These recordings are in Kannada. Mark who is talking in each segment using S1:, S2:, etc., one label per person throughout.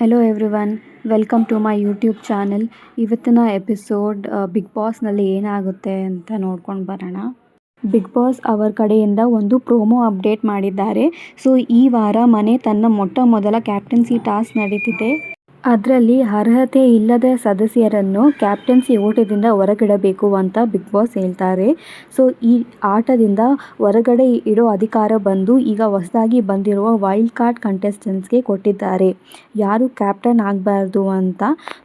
S1: Hello everyone welcome to my YouTube channel ಇವತ್ತಿನ ಎಪಿಸೋಡ್ ಬಿಗ್ ಬಾಸ್ನಲ್ಲಿ ಏನಾಗುತ್ತೆ ಅಂತ ನೋಡ್ಕೊಂಡು ಬರೋಣ. ಬಿಗ್ ಬಾಸ್ ಅವರ ಕಡೆಯಿಂದ ಒಂದು ಪ್ರೋಮೋ ಅಪ್ಡೇಟ್ ಮಾಡಿದ್ದಾರೆ. ಸೊ ಈ ವಾರ ಮನೆ ತನ್ನ ಮೊಟ್ಟ ಮೊದಲ ಕ್ಯಾಪ್ಟನ್ಸಿ ಟಾಸ್ಕ್ ನಡೀತಿದೆ. ಅದರಲ್ಲಿ ಅರ್ಹತೆ ಇಲ್ಲದ ಸದಸ್ಯರನ್ನು ಕ್ಯಾಪ್ಟನ್ಸಿ ಓಟದಿಂದ ಹೊರಗಿಡಬೇಕು ಅಂತ ಬಿಗ್ ಬಾಸ್ ಹೇಳ್ತಾರೆ. ಸೊ ಈ ಆಟದಿಂದ ಹೊರಗಡೆ ಇಡೋ ಅಧಿಕಾರ ಬಂದು ಈಗ ಹೊಸದಾಗಿ ಬಂದಿರುವ ವೈಲ್ಡ್ ಕಾರ್ಡ್ ಕಂಟೆಸ್ಟೆಂಟ್ಸ್ಗೆ ಕೊಟ್ಟಿದ್ದಾರೆ. ಯಾರು ಕ್ಯಾಪ್ಟನ್ ಆಗಬಾರ್ದು ಅಂತ?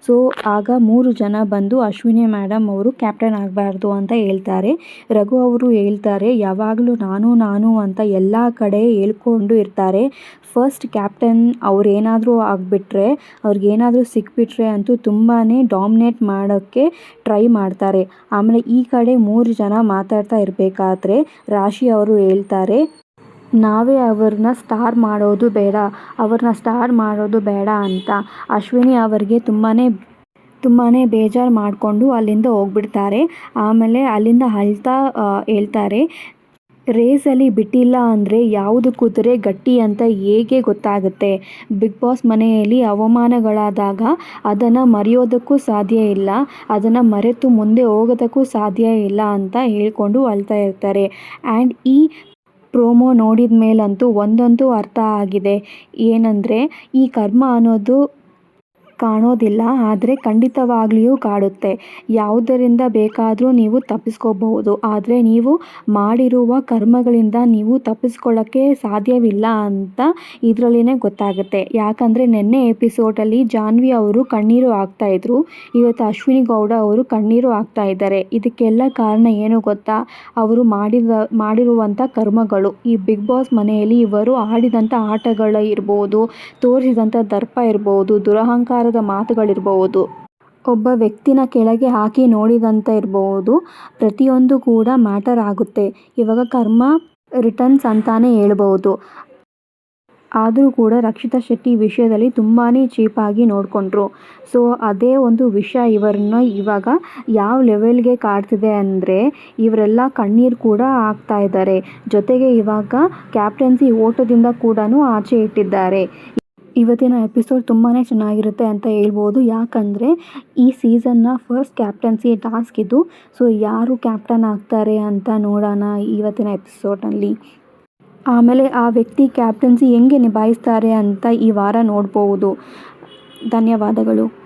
S1: ಸೊ ಆಗ ಮೂರು ಜನ ಬಂದು ಅಶ್ವಿನಿ ಮೇಡಮ್ ಅವರು ಕ್ಯಾಪ್ಟನ್ ಆಗಬಾರ್ದು ಅಂತ ಹೇಳ್ತಾರೆ. ರಘು ಅವರು ಹೇಳ್ತಾರೆ, ಯಾವಾಗಲೂ ನಾನು ನಾನು ಅಂತ ಎಲ್ಲ ಕಡೆ ಹೇಳ್ಕೊಂಡು ಇರ್ತಾರೆ. ಫಸ್ಟ್ ಕ್ಯಾಪ್ಟನ್ ಅವ್ರೇನಾದರೂ ಆಗಿಬಿಟ್ರೆ ಅವ್ರಿಗೇನಾದರೂ ಸಿಕ್ಕಿಬಿಟ್ರೆ ಅಂತೂ ತುಂಬಾ ಡಾಮಿನೇಟ್ ಮಾಡೋಕ್ಕೆ ಟ್ರೈ ಮಾಡ್ತಾರೆ. ಆಮೇಲೆ ಈ ಕಡೆ ಮೂರು ಜನ ಮಾತಾಡ್ತಾ ಇರಬೇಕಾದ್ರೆ ರಾಶಿ ಅವರು ಹೇಳ್ತಾರೆ, ನಾವೇ ಅವ್ರನ್ನ ಸ್ಟಾರ್ ಮಾಡೋದು ಬೇಡ ಅವ್ರನ್ನ ಸ್ಟಾರ್ ಮಾಡೋದು ಬೇಡ ಅಂತ. ಅಶ್ವಿನಿ ಅವರಿಗೆ ತುಂಬಾ ತುಂಬಾ ಬೇಜಾರು ಮಾಡಿಕೊಂಡು ಅಲ್ಲಿಂದ ಹೋಗ್ಬಿಡ್ತಾರೆ. ಆಮೇಲೆ ಅಲ್ಲಿಂದ ಅಳ್ತಾ ಹೇಳ್ತಾರೆ ರೇಸಲ್ಲಿ ಬಿಟ್ಟಿಲ್ಲ ಅಂದರೆ ಯಾವುದು ಕುದುರೆ ಗಟ್ಟಿ ಅಂತ ಹೇಗೆ ಗೊತ್ತಾಗುತ್ತೆ? ಬಿಗ್ ಬಾಸ್ ಮನೆಯಲ್ಲಿ ಅವಮಾನಗಳಾದಾಗ ಅದನ್ನು ಮರೆಯೋದಕ್ಕೂ ಸಾಧ್ಯ ಇಲ್ಲ, ಅದನ್ನು ಮರೆತು ಮುಂದೆ ಹೋಗೋದಕ್ಕೂ ಸಾಧ್ಯ ಇಲ್ಲ ಅಂತ ಹೇಳ್ಕೊಂಡು ಅಳ್ತಾ ಇರ್ತಾರೆ. ಆ್ಯಂಡ್ ಈ ಪ್ರೋಮೋ ನೋಡಿದ ಮೇಲಂತೂ ಒಂದಂತೂ ಅರ್ಥ ಆಗಿದೆ. ಏನಂದರೆ ಈ ಕರ್ಮ ಅನ್ನೋದು ಕಾಣೋದಿಲ್ಲ, ಆದರೆ ಖಂಡಿತವಾಗ್ಲಿಯೂ ಕಾಡುತ್ತೆ. ಯಾವುದರಿಂದ ಬೇಕಾದರೂ ನೀವು ತಪ್ಪಿಸ್ಕೋಬಹುದು, ಆದರೆ ನೀವು ಮಾಡಿರುವ ಕರ್ಮಗಳಿಂದ ನೀವು ತಪ್ಪಿಸ್ಕೊಳ್ಳೋಕ್ಕೆ ಸಾಧ್ಯವಿಲ್ಲ ಅಂತ ಇದರಲ್ಲಿನೇ ಗೊತ್ತಾಗುತ್ತೆ. ಯಾಕಂದರೆ ನಿನ್ನೆ ಎಪಿಸೋಡಲ್ಲಿ ಜಾನ್ವಿ ಅವರು ಕಣ್ಣೀರು ಹಾಕ್ತಾಯಿದ್ರು ಇವತ್ತು ಅಶ್ವಿನಿ ಗೌಡ ಅವರು ಕಣ್ಣೀರು ಹಾಕ್ತಾ ಇದ್ದಾರೆ. ಇದಕ್ಕೆಲ್ಲ ಕಾರಣ ಏನು ಗೊತ್ತಾ? ಅವರು ಮಾಡಿದ, ಮಾಡಿರುವಂಥ ಕರ್ಮಗಳು. ಈ ಬಿಗ್ ಬಾಸ್ ಮನೆಯಲ್ಲಿ ಇವರು ಆಡಿದಂಥ ಆಟಗಳು ಇರ್ಬೋದು, ತೋರಿಸಿದಂಥ ದರ್ಪ ಇರ್ಬೋದು ದುರಹಂಕಾರದ ಮಾತುಗಳಿರಬಹುದು ಒಬ್ಬ ವ್ಯಕ್ತಿನ ಕೆಳಗೆ ಹಾಕಿ ನೋಡಿದಂತ ಇರಬಹುದು ಪ್ರತಿಯೊಂದು ಕೂಡ ಮ್ಯಾಟರ್ ಆಗುತ್ತೆ. ಇವಾಗ ಕರ್ಮ ರಿಟರ್ನ್ಸ್ ಅಂತಾನೆ ಹೇಳ್ಬೋದು. ಆದರೂ ಕೂಡ ರಕ್ಷಿತಾ ಶೆಟ್ಟಿ ವಿಷಯದಲ್ಲಿ ತುಂಬಾ ಚೀಪಾಗಿ ನೋಡಿಕೊಂಡ್ರು. ಸೊ ಅದೇ ಒಂದು ವಿಷಯ ಇವರನ್ನ ಇವಾಗ ಯಾವ ಲೆವೆಲ್ಗೆ ಕಾಡ್ತಿದೆ ಅಂದರೆ ಇವರೆಲ್ಲ ಕಣ್ಣೀರು ಕೂಡ ಹಾಕ್ತಾ ಇದ್ದಾರೆ. ಜೊತೆಗೆ ಇವಾಗ ಕ್ಯಾಪ್ಟನ್ಸಿ ಓಟದಿಂದ ಕೂಡ ಆಚೆ ಇಟ್ಟಿದ್ದಾರೆ. ಇವತ್ತಿನ ಎಪಿಸೋಡ್ ತುಂಬಾ ಚೆನ್ನಾಗಿರುತ್ತೆ ಅಂತ ಹೇಳ್ಬೋದು. ಯಾಕಂದರೆ ಈ ಸೀಸನ್ನ ಫಸ್ಟ್ ಕ್ಯಾಪ್ಟನ್ಸಿ ಟಾಸ್ಕ್ ಇದು. ಸೊ ಯಾರು ಕ್ಯಾಪ್ಟನ್ ಆಗ್ತಾರೆ ಅಂತ ನೋಡೋಣ ಇವತ್ತಿನ ಎಪಿಸೋಡ್ನಲ್ಲಿ ಆಮೇಲೆ ಆ ವ್ಯಕ್ತಿ ಕ್ಯಾಪ್ಟನ್ಸಿ ಹೆಂಗೆ ನಿಭಾಯಿಸ್ತಾರೆ ಅಂತ ಈ ವಾರ ನೋಡ್ಬೋದು. ಧನ್ಯವಾದಗಳು.